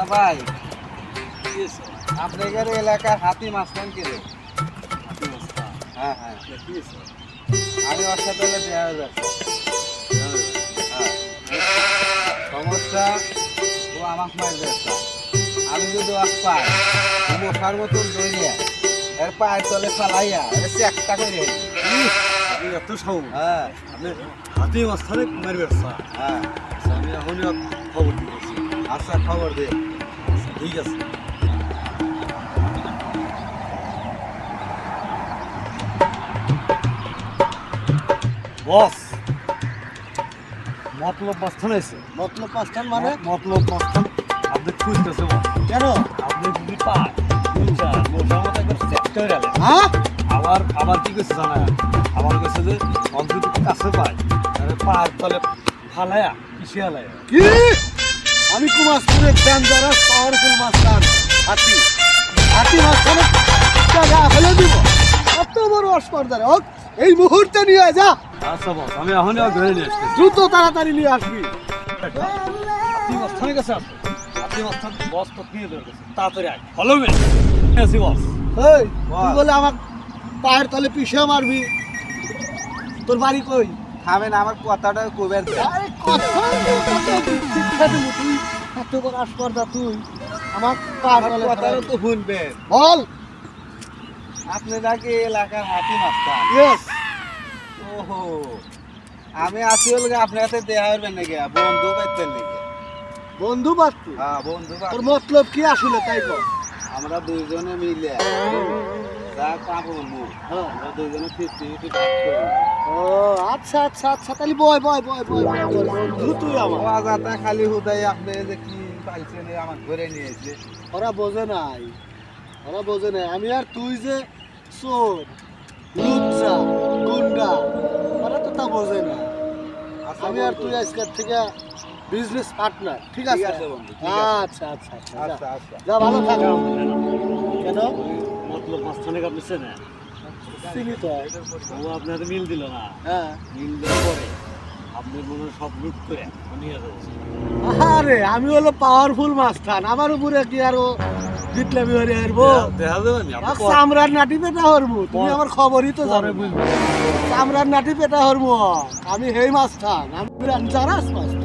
আচ্ছা ভাই আপনাদের এলাকার হাতি মাস্তান কে রে? হ্যাঁ। হ্যাঁ আমি ওর সাথে দেওয়া হয়ে যাচ্ছে হ্যাঁ। সমস্যা ও আমাকে মারবে একটা আমি যদি ওয়াক পাই মশার মতন দৌড়িয়া এর পায়ের তলে ফালাইয়া এর চেকটা করে এত সাহস। হ্যাঁ। আপনি হাতি মারবে স্যার। হ্যাঁ। আমি এখনই খবর দিয়েছি আচ্ছা খবর দে। ঠিক আছে। বস মতলব মাঝখানে আছে? মতলব মাস্টার মানে? মতলব মাঝখান আপনি খুঁজতেছে কেন? আপনি যদি গেলেন। হ্যাঁ? আবার আবার কি করছে জানা আমার কাছে যে অন্তত কাছে পায় তাহলে পায়ের তলে ফালায়া কিসে হালায়া আমি কুমারপুরের ডেঞ্জারাস পাওয়ারফুল হোক এই মুহূর্তে নিয়ে যা। আচ্ছা বস আমি এখনই আর ধরে নিয়ে আসতেছি। দ্রুত তাড়াতাড়ি নিয়ে আসবি। আপনি কাছে বস তো নিয়ে ধরে গেছে তাড়াতাড়ি আয়। ফলো মে আসি বস। এই তুই বলে আমার পায়ের তলে পিছিয়ে মারবি। তোর বাড়ি কই? থামেন আমার কথাটা কবের আরে কথা তুই এত বড় আস্পর্ধা তুই। আমার পায়ের তলে কথাটা তো শুনবেন। বল। এলাকার হাতি মাস্টার। ইয়েস ওহো। আমি আসলে আপনার সাথে দেখা করবেন নাকি? বন্ধু পাইতেন নাকি? বন্ধু পাচ্ছি হ্যাঁ বন্ধু তোর মতলব কি আসলে তাই কর আমরা দুইজনে মিলে যা পাবো মু। আমরা দুইজনে ফিফটি ফিফটি ও আচ্ছা আচ্ছা আচ্ছা তাহলে বয় বয় বয় বয় বন্ধু তুই আমার। খালি হুদাই আপনি যে কি পাইছেন আমার ধরে নিয়েছে। ওরা বোঝে নাই। ওরা বোঝে নাই। আমি আর তুই যে চোর লুচ্চা গুন্ডা ওরা তো তা বোঝে না। আমি আর তুই আজকের থেকে বিজনেস পার্টনার ঠিক আছে? আচ্ছা আচ্ছা আচ্ছা আচ্ছা যা ভালো থাক। কেন মতলব মাঝখানে আপনি চেনেন? চিনি তো। ও আপনার মিল দিল না। হ্যাঁ। মিল দেওয়ার পরে আপনি মনে সব লুট করে নিয়ে যাচ্ছে আরে আমি হলো পাওয়ারফুল মাস্টার। আমার উপরে কি আরও জিতলে বিহারি হারবো। দেখা যাবে পরে- চামড়ার নাটি পেটা হরবো। তুমি আমার খবরই তো জানো। বুঝবেন চামড়ার নাটি পেটা হরবো। আমি হেই মাস্টার আমি জানাস মাস্টার